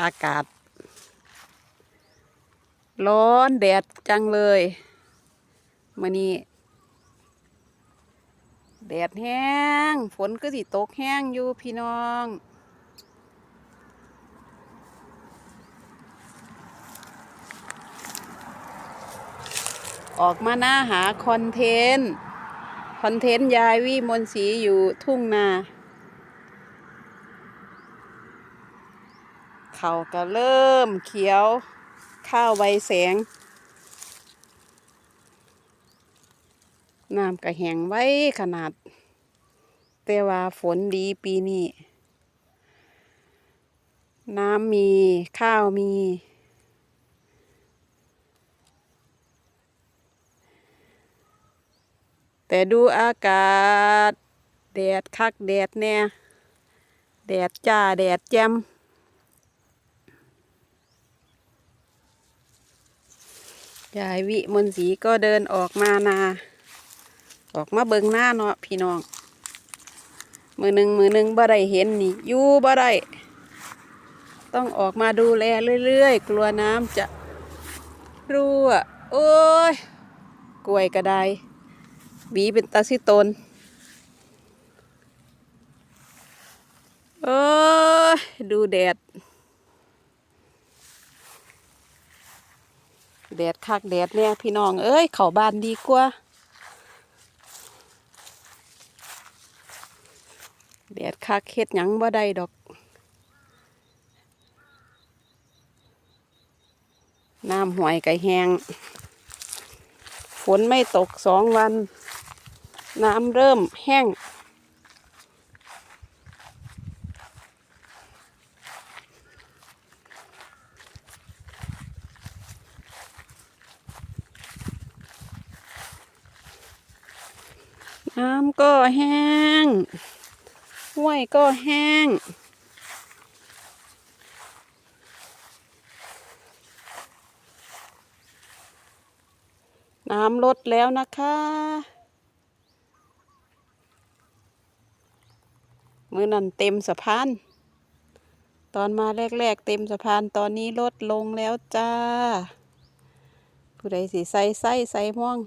อากาศ ร้อนแดดจังเลยมื่อนี้แดดแห้ง ฝนก็สิตกแห้งอยู่พี่น้อง ออกมาหน้าหาคอนเทนต์ คอนเทนต์ยายวิมนต์ศรีอยู่ทุ่งนา เขาก็เริ่มเขียว ข้าวใบแสง น้ำก็แห้งไว้ขนาด แต่ว่าฝนดีปีนี้ น้ำมีข้าวมี แต่ดูอากาศ แดดคักแดดแน่แดดจ้า แดดแจ่ม ยายวิมนต์ศรีก็เดินออกมานา ออกมาเบิงหน้าเนาะพี่น้อง มือหนึ่งมือหนึ่งบ่ได้เห็นนี่อยู่บ่ได้ต้องออกมาดูแลเรื่อยๆ กลัวน้ำจะรั่ว โอ้ย กล้วยกระไดหวีเป็นตาซิตนโอ้ย ดูแดด แดดคักแดดเนี่ยพี่น้องเอ้ยเข้าบ้านดีกว่าแดดคักเฮ็ดหยังบ่ได้ดอก น้ำห่วยไก่แหงฝนไม่ตกสองวัน น้ำเริ่มแห้ง น้ำก็แห้งห้วยก็แห้ง น้ำลดแล้วนะคะมือนั่นเต็มสะพาน ตอนมาแรก ๆ เต็มสะพานตอนนี้ลดลงแล้วจ้า ผู้ใดสิใส่ไส้ใส่ม่วง